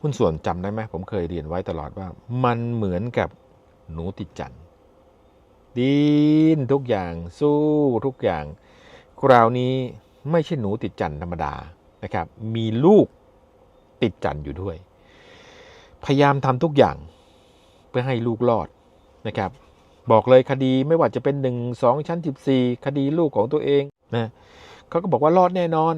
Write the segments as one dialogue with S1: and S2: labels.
S1: หุ้นส่วนจำได้ไหมผมเคยเรียนไว้ตลอดว่า มันเหมือนกับหนูติดจันทร์ดินทุกอย่างสู้ทุกอย่างคราวนี้ไม่ใช่หนูติดจันทร์ธรรมดานะครับ มีลูกติดจันทร์อยู่ด้วย พยายามทำทุกอย่างเพื่อให้ลูกรอดนะครับ บอกเลยคดีไม่ว่าจะเป็น 1 2 ชั้น 14 คดีลูกของตัวเองนะเขาก็บอกว่ารอดแน่นอน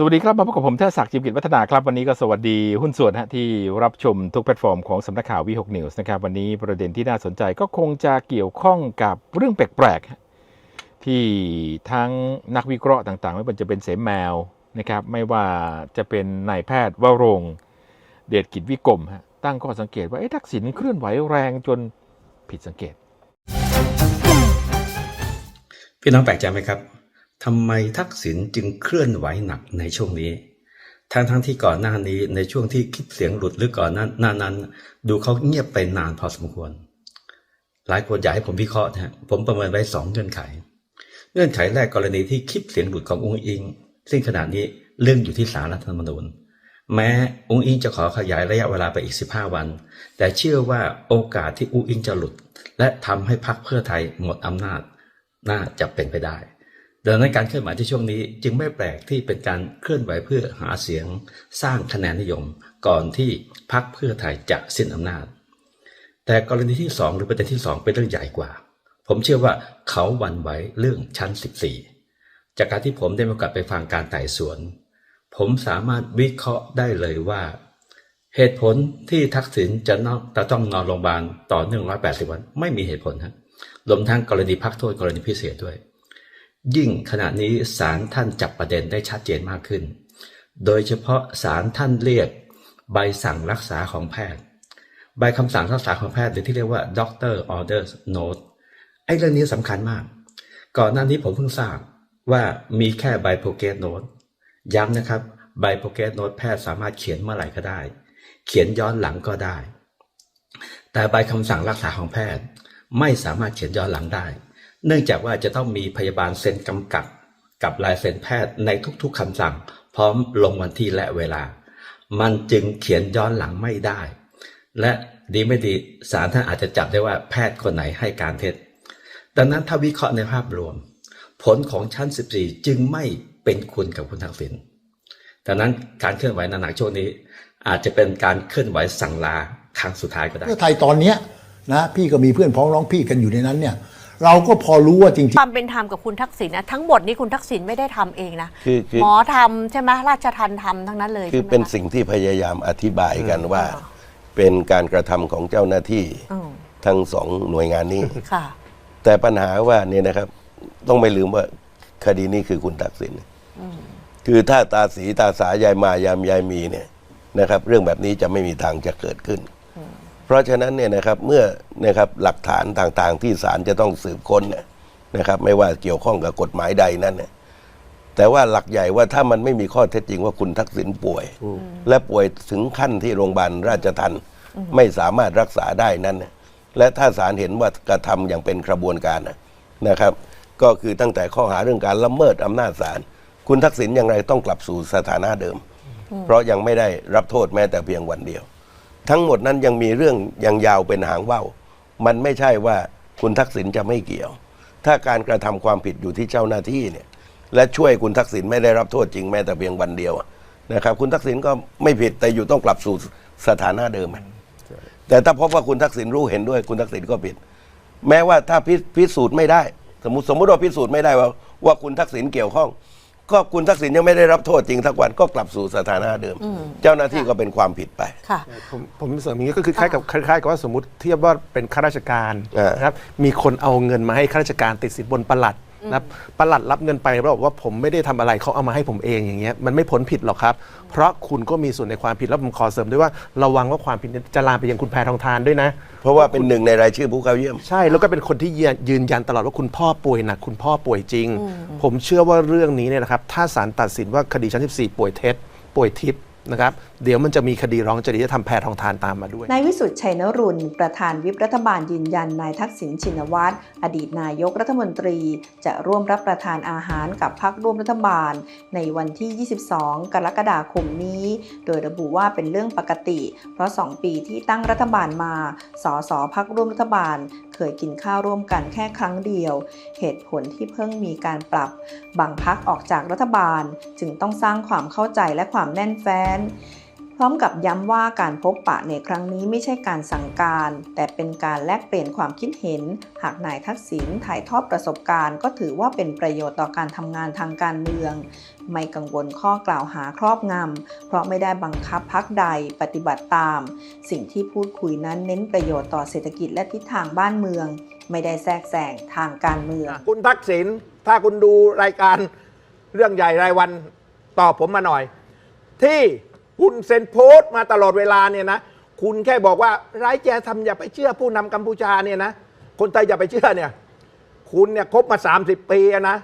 S1: สวัสดีครับ มาพบกับผมเทศศักดิ์จิมกิจวัฒนาครับ วันนี้ก็สวัสดีหุ้นส่วนฮะที่รับชมทุกแพลตฟอร์มของสำนักข่าววีหกนิวส์นะครับ วันนี้ประเด็นที่น่าสนใจก็คงจะเกี่ยวข้องกับเรื่องแปลกๆ ที่ทั้งนักวิเคราะห์ต่างๆ ไม่ว่าจะเป็นเสมแมวนะครับ ไม่ว่าจะเป็นนายแพทย์วรงเดชกิจวิกรมฮะตั้งข้อสังเกตว่าเอ๊ะทักษิณเคลื่อนไหวแรงจนผิดสังเกต
S2: พี่น้องแปลกใจไหมครับ ทำไมทักษิณจึงเคลื่อนไหวหนักในช่วงนี้ ทั้งทั้งที่ก่อนหน้านี้ในช่วงที่คลิปเสียงหลุดหรือก่อนหน้าหน้านั้น ดูเขาเงียบไปนานพอสมควร หลายคนอยากให้ผมวิเคราะห์นะฮะผมประเมินไว้สองเงื่อนไข เงื่อนไขแรกกรณีที่คลิปเสียงหลุดขององค์อิง ซึ่งขณะนี้เรื่องอยู่ที่ศาลรัฐธรรมนูญ แม้องค์อิงจะขอขยายระยะเวลาไปอีก 15 วัน แต่เชื่อว่าโอกาสที่องค์อิงจะหลุด และทำให้พรรคเพื่อไทยหมดอำนาจน่าจะเป็นไปได้ ดังนั้นการเคลื่อนไหวที่ช่วงนี้จึงไม่แปลกที่เป็นการเคลื่อนไหวเพื่อหาเสียงสร้างคะแนนนิยม ก่อนที่พรรคเพื่อไทยจะสิ้นอำนาจ แต่กรณีที่สองหรือประเด็นที่สองเป็นเรื่องใหญ่กว่า ผมเชื่อว่าเขาหวั่นไหวเรื่องชั้น 14 จากการที่ผมได้มีโอกาสไปฟังการไต่สวน ผมสามารถวิเคราะห์ได้เลยว่า เหตุผลที่ทักษิณจะนอนจะต้องนอนโรงพยาบาลต่อเนื่อง180 วัน ไม่มีเหตุผลครับรวมทั้งกรณีพักโทษกรณีพิเศษด้วย ยิ่งขณะนี้ศาลท่านจับประเด็นได้ชัดเจนมากขึ้น โดยเฉพาะศาลท่านเรียกใบสั่งรักษาของแพทย์ ใบคำสั่งรักษาของแพทย์หรือที่เรียกว่า doctor Order note ไอ้เรื่องนี้สำคัญมาก ก่อนหน้านี้ผมเพิ่งทราบว่ามีแค่ใบ progress note ย้ำนะครับ ใบ progress note แพทย์สามารถเขียนเมื่อไหร่ก็ได้ เขียนย้อนหลังก็ได้ แต่ใบคำสั่งรักษาของแพทย์ไม่สามารถเขียนย้อนหลังได้ เนื่องจากว่าจะต้องมีพยาบาลเซ็นกำกับ กับลายเซ็นแพทย์ในทุกๆคำสั่ง พร้อมลงวันที่และเวลา มันจึงเขียนย้อนหลังไม่ได้ และดีไม่ดีศาลท่านอาจจะจับได้ว่าแพทย์คนไหนให้การเท็จ ดังนั้นถ้าวิเคราะห์ในภาพรวม ผลของชั้น 14 จึงไม่เป็นคุณกับคุณทักษิณดังนั้นการเคลื่อนไหวหนักๆช่วงนี้ อาจจะเป็นการเคลื่อนไหวสั่งลาครั้งสุดท้ายก็ได้
S3: เพื่อไทยตอนเนี้ยนะพี่ก็มีเพื่อนพ้องน้องพี่กันอยู่ในนั้นเนี่ย เราก็พอรู้ว่าจริง
S4: ความเป็นธรรมกับคุณทักษิณนะทั้งหมดนี้คุณทักษิณไม่ได้ทำเองนะ
S5: คือคือ
S4: หมอทำใช่ไหมราชทันทำทั้งนั้นเลย
S5: คือ
S4: ใช่ไหม
S5: เป็น
S4: คะ
S5: สิ่งที่พยายามอธิบายกันว่า
S4: อ่า
S5: เป็นการกระทำของเจ้าหน้าที่
S4: อืม
S5: ทั้งสองหน่วยงานนี้
S4: ค่ะ
S5: แต่ปัญหาว่าเนี่ยนะครับ ต้องไม่ลืมว่าคดีนี้คือคุณทักษิณคือถ้าตาสีตาสายายมายามยายมีเนี่ยนะครับ เรื่องแบบนี้จะไม่มีทางจะเกิดขึ้น เพราะฉะนั้นเนี่ยนะครับเมื่อนะครับหลักฐานต่างๆ ที่ศาลจะต้องสืบค้นเนี่ยนะครับไม่ว่าเกี่ยวข้องกับกฎหมายใดนั้นเนี่ยแต่ว่าหลักใหญ่ว่าถ้ามันไม่มีข้อเท็จจริงว่าคุณทักษิณป่วย และป่วยถึงขั้นที่โรงพยาบาลราชทันไม่สามารถรักษาได้นั้นเนี่ยและถ้าศาลเห็นว่ากระทำอย่างเป็นกระบวนการนะนะครับ ก็คือตั้งแต่ข้อหาเรื่องการละเมิดอำนาจศาลคุณทักษิณอย่างไรต้องกลับสู่สถานะเดิม เพราะยังไม่ได้รับโทษแม้แต่เพียงวันเดียว ทั้งหมดนั้นยังมีเรื่องยังยาวเป็นหางว่าวมันไม่ใช่ว่าคุณทักษิณจะไม่เกี่ยว ถ้าการกระทำความผิดอยู่ที่เจ้าหน้าที่เนี่ย และช่วยคุณทักษิณไม่ได้รับโทษจริงแม้แต่เพียงวันเดียวนะครับ คุณทักษิณก็ไม่ผิดแต่อยู่ต้องกลับสู่สถานะเดิม แต่ถ้าพบว่าคุณทักษิณรู้เห็นด้วยคุณทักษิณก็ผิด แม้ว่าถ้าพิพิสูจน์ไม่ได้ สมมติสมมติว่าพิสูจน์ไม่ได้ว่าว่าคุณทักษิณเกี่ยวข้อง ก็คุณทักษิณยังไม่ได้รับโทษจริงทักวันก็กลับสู่สถานะเดิม เจ้าหน้าที่ก็เป็นความผิดไป
S4: ค่ะ
S6: ผมผมเสริมอย่างนี้ก็คือคล้ายกับคล้ายๆกับว่าสมมติเทียบว่าเป็นข้าราชการ
S5: อ่าน
S6: นะครับมีคนเอาเงินมาให้ข้าราชการติดสินบนประหลัด นะครับประหลัดรับเงินไปแล้วบอกว่าผมไม่ได้ทำอะไรเขาเอามาให้ผมเองอย่างเงี้ยมันไม่พ้นผิดหรอกครับ เพราะคุณก็มีส่วนในความผิดแล้วผมขอเสริมด้วยว่าระวังว่าความผิดนี้จะลามไปยังคุณแพทองทานด้วยนะ
S5: เพราะว่าเป็นหนึ่งในรายชื่อผู้เข้าเยี่ยม
S6: ใช่แล้วก็เป็นคนที่ยืนยืนยันตลอดว่าคุณพ่อป่วยหนักคุณพ่อป่วยจริง ผมเชื่อว่าเรื่องนี้เนี่ยนะครับถ้าศาลตัดสินว่าคดีชั้น 14 ป่วยเท็จป่วยทิพย์ นะครับเดี๋ยวมันจะมีคดีร้องจริยธรรมแพทองทานตามมาด้วย
S7: นายวิสุทธิ์ชัยนรุนประธานวิปรัฐบาลยืนยันนายทักษิณชินวัตรอดีตนายกรัฐมนตรี จะร่วมรับประทานอาหารกับพรรคร่วมรัฐบาล ในวันที่ 22 กรกฎาคมนี้ โดยระบุว่าเป็นเรื่องปกติ เพราะ 2 ปีที่ตั้งรัฐบาลมา สสพักร่วมรัฐบาล เคยกินข้าวร่วมกันแค่ครั้งเดียว เหตุผลที่เพิ่งมีการปรับบางพักออกจากรัฐบาล จึงต้องสร้างความเข้าใจและความแน่นแฟ้นพร้อมกับย้ำว่าการพบปะในครั้งนี้ไม่ใช่การสั่งการ แต่เป็นการแลกเปลี่ยนความคิดเห็น หากนายทักษิณถ่ายทอดประสบการณ์ ก็ถือว่าเป็นประโยชน์ต่อการทำงานทางการเมือง ไม่กังวลข้อกล่าวหาครอบงำเพราะไม่ได้บังคับพักใดปฏิบัติตาม สิ่งที่พูดคุยนั้นเน้นประโยชน์ต่อเศรษฐกิจและทิศทางบ้านเมือง ไม่ได้แทรกแซงทางการเมือง
S8: คุณทักษิณถ้าคุณดูรายการเรื่องใหญ่รายวันตอบผมมาหน่อย ที่ คุณเซนโพสต์มาตลอดเวลาเนี่ยนะคุณแค่บอกว่าร้ายแจทำอย่าไปเชื่อผู้นำกัมพูชาเนี่ยนะคนไทยอย่าไปเชื่อเนี่ย คุณเนี่ยคบมา 30 ปีอะนะ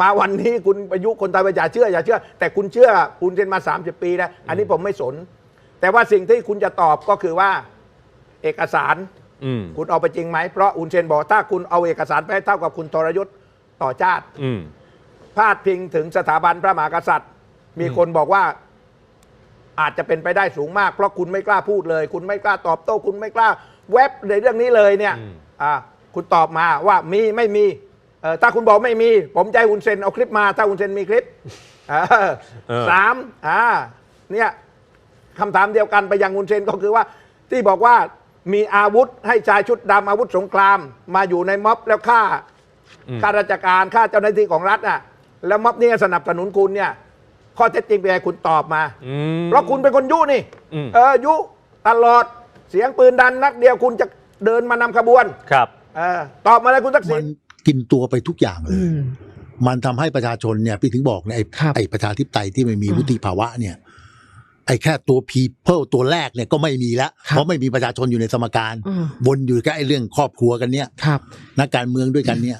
S8: มาวันนี้คุณประยุคนไทยว่าอย่าเชื่ออย่าเชื่อ แต่คุณเชื่อคุณเซนมา 30 ปีแล้วอันนี้ผมไม่สน แต่ว่าสิ่งที่คุณจะตอบก็คือว่าเอกสาร
S1: อืม
S8: คุณเอาไปจริงไหมเพราะอุนเซนบอกถ้าคุณเอาเอกสารไปให้เท่ากับคุณทรยศต่อชาติ
S1: อืม
S8: พาดพิงถึงสถาบันพระมหากษัตริย์ มีคนบอกว่า อาจจะเป็นไปได้สูงมาก เพราะคุณไม่กล้าพูดเลย คุณไม่กล้าตอบโต้ คุณไม่กล้าแวบในเรื่องนี้เลยเนี่ย
S1: อืม
S8: อ่าคุณตอบมาว่ามีไม่มีเออถ้าคุณบอกไม่มี ผมจะให้อุนเซนเอาคลิปมา ถ้าอุนเซนมีคลิปเออสามอ่าเนี่ยคำถามเดียวกันไปยังอุนเซนก็คือว่า ที่บอกว่ามีอาวุธให้ชายชุดดำอาวุธสงคราม มาอยู่ในม็อบแล้วฆ่าข้าราชการข้าเจ้าหน้าที่ของรัฐอะแล้วม็อบนี้สนับสนุนคุณเนี่ย ข้อเท็จจริงเป็นไงคุณตอบมา
S1: อืม
S8: เพราะคุณเป็นคนยุนี่
S1: อืม
S8: เออยุตลอดเสียงปืนดันนัดเดียวคุณจะเดินมานำขบวน
S1: ครับ
S8: เออตอบมาเลยคุณทักษิ
S3: มั
S8: ณ
S3: นกินตัวไปทุกอย่างเลยมันทำให้ประชาชนเนี่ยพี่ถึงบอกเนี่ยไอ้
S9: ครับ
S3: ไอ้ประชาธิปไตยที่ไม่มีวุฒิภาวะเนี่ย ไอ้แค่ตัว people ตัวแรกเนี่ยก็ไม่มีแล้ว
S9: ครับ
S3: เพราะไม่มีประชาชนอยู่ในสมการ
S9: อืม
S3: วนอยู่แค่ไอ้เรื่องครอบครัวกันเนี่ย
S9: ครับ
S3: นักการเมืองด้วยกันเนี่ย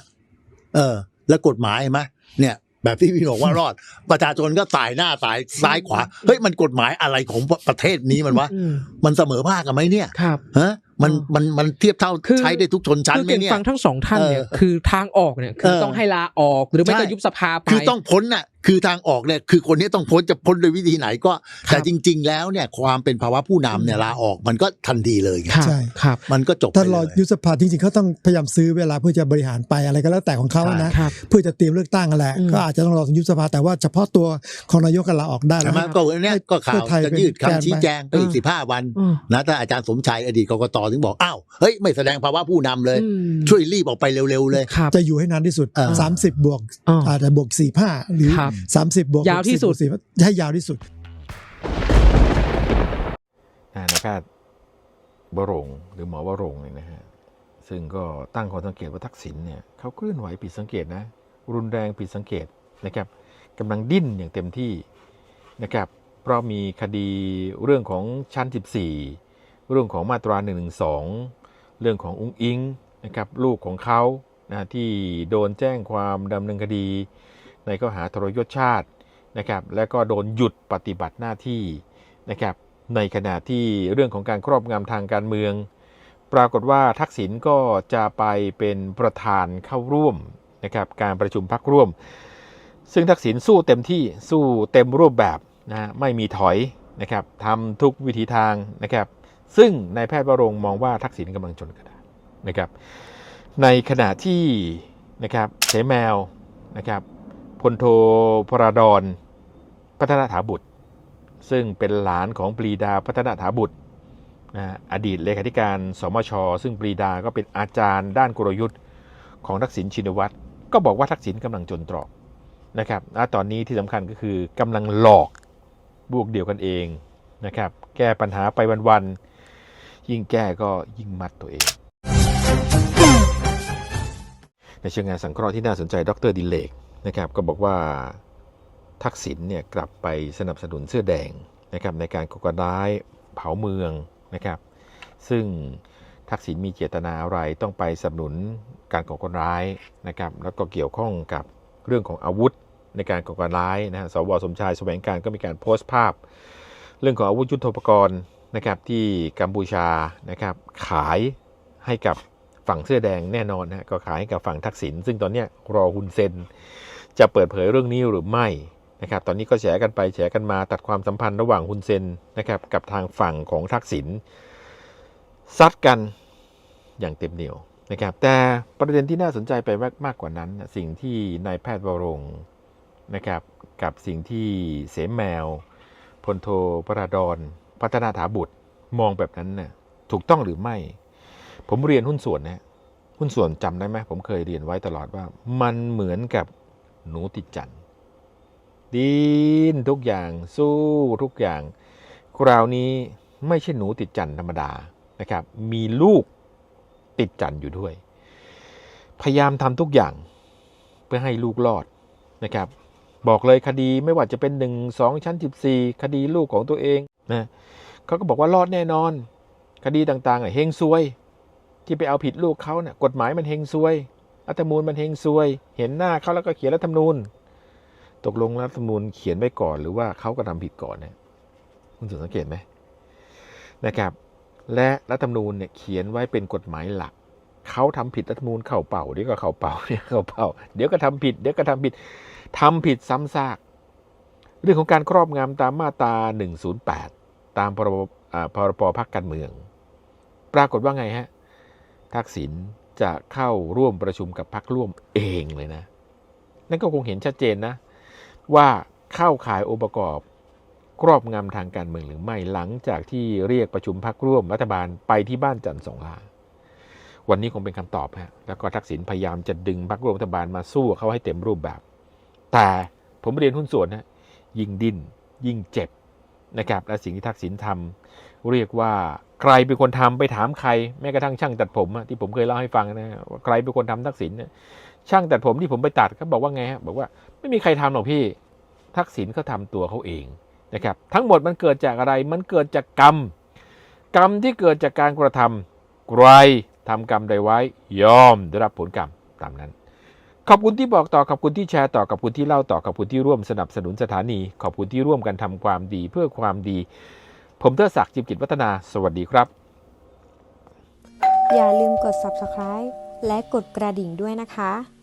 S3: เออ แล้วกฎหมายเห็นไหมเนี่ย แบบที่พี่บอกว่ารอด ประชาชนก็สายหน้าสายซ้ายขวา เฮ้ยมันกฎหมายอะไรของประเทศนี้มันวะ
S9: อืม
S3: มันเสมอภาคกันไหมเนี่ย
S9: ครับ
S3: ฮะ มัน
S9: อ๋อ
S3: มันมันเทียบเท่า
S9: คือ
S3: ใช้ได้ทุกชนชั้น
S9: คือ
S3: ไหม
S9: เก่ง
S3: เนี่ย
S9: ฟังทั้งสองท่านเนี่ย
S3: เออ
S9: คือทางออกเนี่ยคือ
S3: เออ
S9: ต้องให้ลาออกหรือไม่
S3: ใช่
S9: ก็ยุบสภาไป
S3: คือต้องพ้นน่ะคือทางออกเนี่ยคือคนนี้ต้องพ้นจะพ้นโดยวิธีไหนก็
S9: ครับ
S3: แต่จริง ๆ แล้วเนี่ยความเป็นภาวะผู้นำเนี่ยลาออกมันก็ทันทีเลยไง
S9: ครับ
S10: ใช่
S9: ครับ
S3: มันก็จบไป
S10: ถ้ารอ
S3: เลย
S10: ยุบสภาจริงๆเขาต้องพยายามซื้อเวลาเพื่อจะบริหารไปอะไรก็แล้วแต่ของเขานะ
S9: ครับ
S10: เพื่อจะเตรียมเลือกตั้งกันแหละ
S9: อืม
S10: ก็อาจจะต้องรอถึงยุบสภาแต่ว่าเฉพาะตัวของนายกกันลาออกได้
S3: ใช่
S10: แล้ว
S3: ไหมก็วันเนี้ยก็ข่าว
S10: เพื่อไทย
S3: จะยืด
S10: เป็นแกน
S3: คำชี้แจงไปอีก
S9: อืม
S3: สิบห้าวัน
S9: อืม
S3: นะถ้าอาจารย์สมชัยอดีตกกตถึงบอกอ้าวเฮ้ยไม่แสดงภาวะผู้นำเลย
S9: อืม
S3: ช่วยรีบออกไปเร็วๆเลย
S9: ครับ
S10: จะอยู่ให้นานที่สุด
S3: เออ
S10: 30 บวก
S9: อ๋ออ
S10: อาจจะบวก4 5หรือ
S9: ครับ
S10: 30 บวก
S9: ยาวที่สุด
S10: 60บวก4ให้ยาวที่สุด
S1: นายแพทย์วรงค์หรือหมอวรงค์เนี่ยนะฮะซึ่งก็ตั้งข้อสังเกตว่าทักษิณเนี่ยเขาเคลื่อนไหวผิดสังเกตนะ รุนแรงผิดสังเกตนะครับกำลังดิ้นอย่างเต็มที่นะครับเพราะมีคดีเรื่องของชั้น 14 เรื่องของมาตรา1นึเรื่องของอุ้งอิงนะครับลูกของเขานะที่โดนแจ้งความดำเนินคดี ในข้อหาทรยศชาตินะครับและก็โดนหยุดปฏิบัติหน้าที่นะครับในขณะที่เรื่องของการครอบงำทางการเมือง ปรากฏว่าทักษิณก็จะไปเป็นประธานเข้าร่วมนะครับการประชุมพักร่วม ซึ่งทักษิณสู้เต็มที่สู้เต็มรูปแบบนะไม่มีถอยนะครับทำทุกวิถีทางนะครับ ซึ่งนายแพทย์วรงมองว่าทักษิณกำลังจนกระดาษนะครับ ในขณะที่นะครับเสแมวนะครับพลโทพระดอนพัฒนาถาบุตร ซึ่งเป็นหลานของปรีดาพัฒนาถาบุตรนะอดีตเลขาธิการสมช ซึ่งปรีดาก็เป็นอาจารย์ด้านกลยุทธ์ของทักษิณชินวัตรก็บอกว่าทักษิณกำลังจนตรอกนะครับตอนนี้ที่สำคัญก็คือกำลังหลอกบวกเดียวกันเองนะครับ แก้ปัญหาไปวันๆ ยิ่งแก้ก็ยิ่งมัดตัวเอง ในเชิงงานสังเคราะห์ที่น่าสนใจดรดิเลกนะครับก็บอกว่าทักษิณเนี่ยกลับไปสนับสนุนเสื้อแดงนะครับในการก่อการร้ายเผาเมืองนะครับ ซึ่งทักษิณมีเจตนาอะไรต้องไปสนับสนุนการก่อการร้ายนะครับ แล้วก็เกี่ยวข้องกับเรื่องของอาวุธในการก่อการร้ายนะฮะสวสมชายแสวงการก็มีการโพสต์ภาพ เรื่องของอาวุธยุทโธปกรณ์ นะครับที่กัมพูชานะครับขายให้กับฝั่งเสื้อแดงแน่นอนนะก็ขายให้กับฝั่งทักษิณซึ่งตอนนี้รอฮุนเซน จะเปิดเผยเรื่องนี้หรือไม่นะครับตอนนี้ก็แฉกันไปแฉกันมาตัดความสัมพันธ์ระหว่างฮุนเซนนะครับกับทางฝั่งของทักษิณซัดกันอย่างเต็มเหนียวนะครับแต่ประเด็นที่น่าสนใจไปมากกว่านั้น สิ่งที่นายแพทย์วรงนะครับกับสิ่งที่เสมแมวพลโทปราดอน พัฒนาถาบุตรมองแบบนั้นน่ะถูกต้องหรือไม่ ผมเรียนหุ้นส่วนนะหุ้นส่วนจำได้ไหมผมเคยเรียนไว้ตลอดว่า มันเหมือนกับหนูติดจันทร์ดินทุกอย่างสู้ทุกอย่างคราวนี้ไม่ใช่หนูติดจันทร์ธรรมดานะครับ มีลูกติดจันทร์อยู่ด้วย พยายามทำทุกอย่างเพื่อให้ลูกรอดนะครับ บอกเลยคดีไม่ว่าจะเป็นหนึ่งสองชั้นสิบสี่คดีลูกของตัวเอง นะเขาก็บอกว่ารอดแน่นอน คดีต่างๆเฮงซวย ที่ไปเอาผิดลูกเขาเนี่ยกฎหมายมันเฮงซวยรัฐธรรมนูญมันเฮงซวย เห็นหน้าเขาแล้วก็เขียนรัฐธรรมนูญ ตกลงรัฐธรรมนูญเขียนไว้ก่อนหรือว่าเขาก็ทำผิดก่อนเนี่ยคุณสังเกตไหมนะครับ และรัฐธรรมนูญเนี่ยเขียนไว้เป็นกฎหมายหลักเขาทำผิดรัฐธรรมนูญเข่าเป่าเดี๋ยวก็เข่าเป่าเดี๋ยวเข่าเป่า เดี๋ยวก็ทำผิด เดี๋ยวก็ทำผิดทำผิดซ้ำซาก เรื่องของการครอบงำตามมาตรา108 ตามพรบอ่าพรบพักการเมือง ปรากฏว่าไงฮะ ทักษิณจะเข้าร่วมประชุมกับพักร่วมเองเลยนะ นั่นก็คงเห็นชัดเจนนะ ว่าเข้าขายองค์ประกอบครอบงำทางการเมืองหรือไม่หลังจากที่เรียกประชุมพักร่วมรัฐบาลไปที่บ้านจันทร์สองลาวันนี้คงเป็นคำตอบฮะแล้วก็ทักษิณพยายามจะดึงพักร่วมรัฐบาลมาสู้เขาให้เต็มรูปแบบ แต่ผมเรียนหุ้นส่วนนะ ยิ่งดิ้น ยิ่งเจ็บนะครับและสิ่งที่ทักษิณทำเรียกว่าใครเป็นคนทำไปถามใครแม้กระทั่งช่างตัดผมที่ผมเคยเล่าให้ฟังนะว่าใครเป็นคนทำทักษิณช่างตัดผมที่ผมไปตัดเขาบอกว่าไงฮะบอกว่าไม่มีใครทำหรอกพี่ ทักษิณเขาทำตัวเขาเองนะครับทั้งหมดมันเกิดจากอะไรมันเกิดจากกรรม กรรมที่เกิดจากการกระทำใครทำกรรมใดไว้ ยอมได้รับผลกรรมตามนั้น ขอบคุณที่บอกต่อขอบคุณที่แชร์ต่อขอบคุณที่เล่าต่อขอบคุณที่ร่วมสนับสนุนสถานี ขอบคุณที่ร่วมกันทำความดีเพื่อความดี ผมเทอศักดิ์จิมกิจวัฒนา สวัสดีครับ
S11: อย่าลืมกด subscribe และกดกระดิ่งด้วยนะคะ